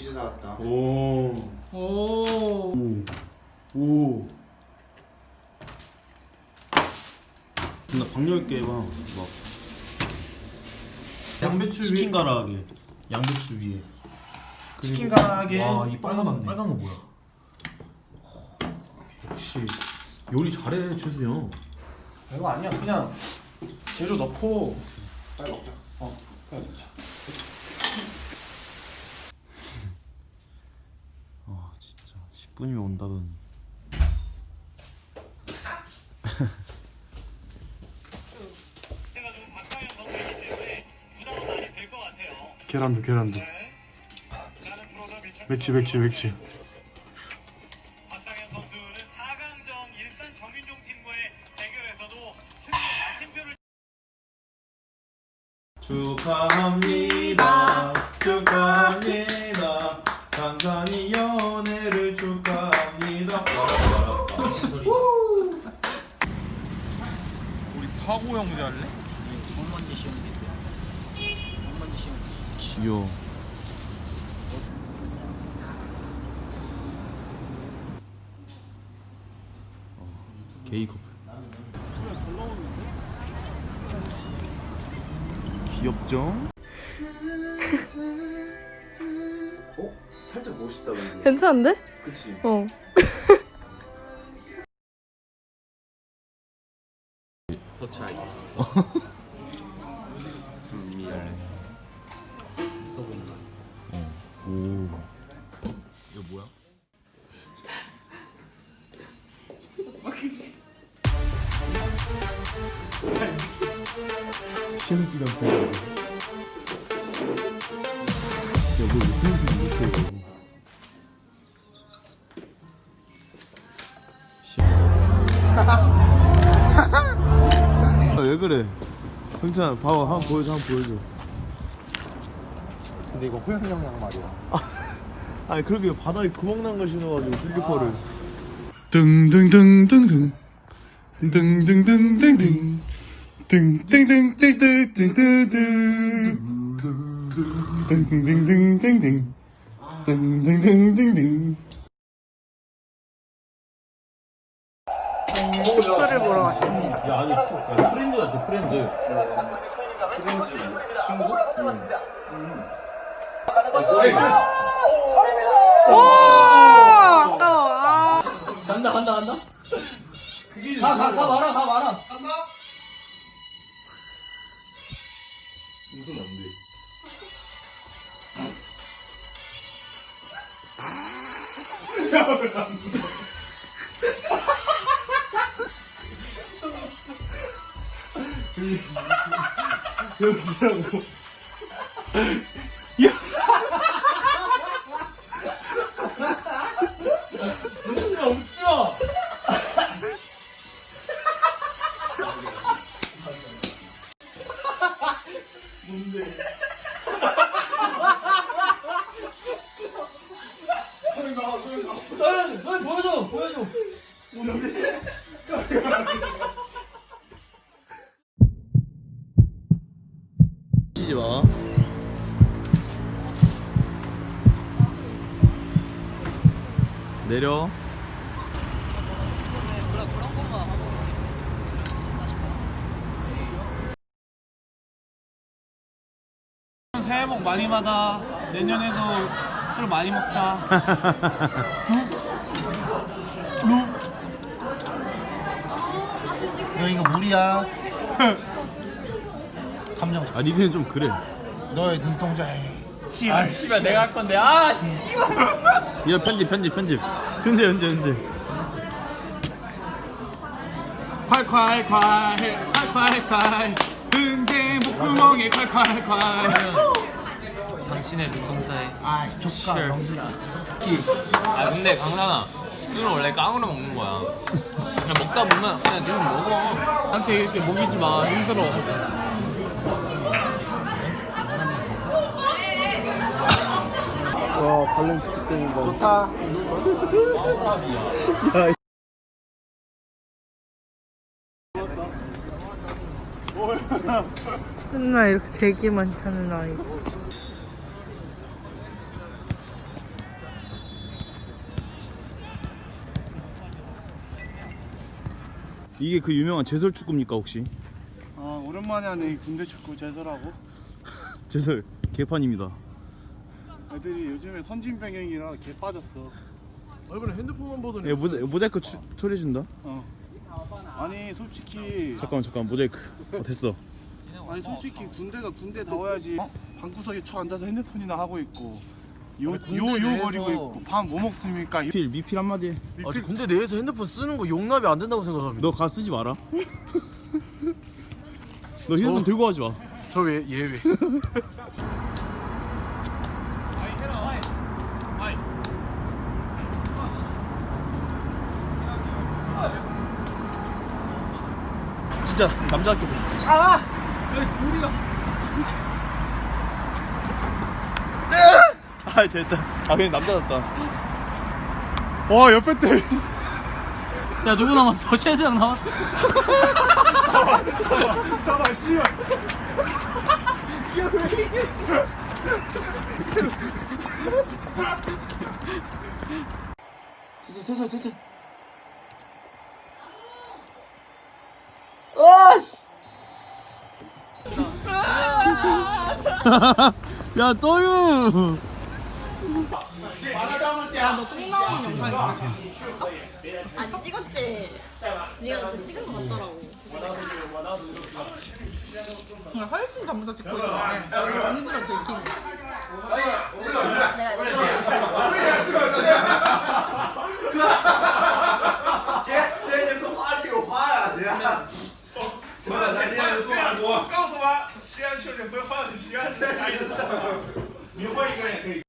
치즈 사왔다. 오. 오. 오. 오. 나 박력 있게 막, 막 양배추 치킨 위에 가라하게 양배추 위에 치킨 가게. 와이 빨간 빨갛네. 빨간 거 뭐야? 역시 요리 잘해 최수영. 이거 아니야. 그냥 재료 넣고 빨리 먹자. 어. 그냥 넣자. 아 10분이면 온다더니. 계란도 계란도. 맥주 맥주 맥주. 박상현 선수는 4강전 일단 정윤종 팀과의 대결에서도 승리 마침표를 축하합니다. 축하합니다. 파고 형제 할래? 귀여워. 어, 게이 커플. 귀엽죠? 어? 살짝 멋있다 근데. 괜찮은데? 그치? 어. 오. 이거 뭐야? 시험기간 때. 여보 이거 편집 이렇게 해 그래? 형찬 봐봐 한번 보여줘 한번 보여줘. 근데 이거 호영형 양말이야. 아니 그렇게 바닥에 구멍 난 걸 신어가지고 슬리퍼를 등등등등등. 등등등등등. 등등등등등등등. 등등등등등. 등등등등등. 축구를 보러 왔습니다. 야 아니 프렌즈 같아 프렌즈 와! 아까워. 아. 간다 간다 간다. 가가 가 말아 가 말아. 웃으면 안돼 여기라고. 웃지 마. 서현, 서현 보여줘, 보여줘. 치지 내려 새해 복 많이 받아. 내년에도 술 많이 먹자. 너 이거 물이야. 감정. 아 니네는 좀 그래 너의 눈동자에. 아, 씨발 내가 할 건데. 아, 이거 편집 편집 편집 언제 언제 언제 콸콸콸, 콸콸콸. 은재 목구멍에 콸콸콸. 당신의 눈동자에 아 조카 영준아. 아 근데 강산아 술은 원래 깡으로 먹는 거야 그냥 먹다 보면 그냥 니는 먹어 나한테 이렇게 먹이지 마. 힘들어. 밸런스 좋대는 거. 좋다. 야, 맨날 이렇게 제기만 타는 아이. 이게 그 유명한 제설 축구입니까 혹시? 아 오랜만에 하는 이 군대 축구 제설하고 제설 개판입니다. 애들이 요즘에 선진병행이라 개 빠졌어 얼굴에 핸드폰만 보더니 야, 모자, 모자이크 추, 처리해준다. 아니 솔직히 잠깐만 잠깐 모자이크. 어, 됐어. 아니 솔직히 군대가 군대다워야지 방구석에 처 앉아서 핸드폰이나 하고 있고 요요요 거리고 있고 밥 뭐 먹습니까? 미필 미필 한마디. 해. 아, 저 군대 내에서 핸드폰 쓰는 거 용납이 안 된다고 생각합니다. 너 가 쓰지 마라. 너 휴대폰 들고 가지 마. 저 왜 예외. 진짜 남자 학교. 아! 여기 둘이가. 아 됐다. 아 그냥 남자답다. 와 옆에 때. 야, 누구 남았어? 최수영 남았어. 잠깐 씨발. 진짜, 진짜, 진짜. 야 떠유. 안 찍었지? 네가 찍은 거 같더라고. 훨씬 전부터 찍고 이거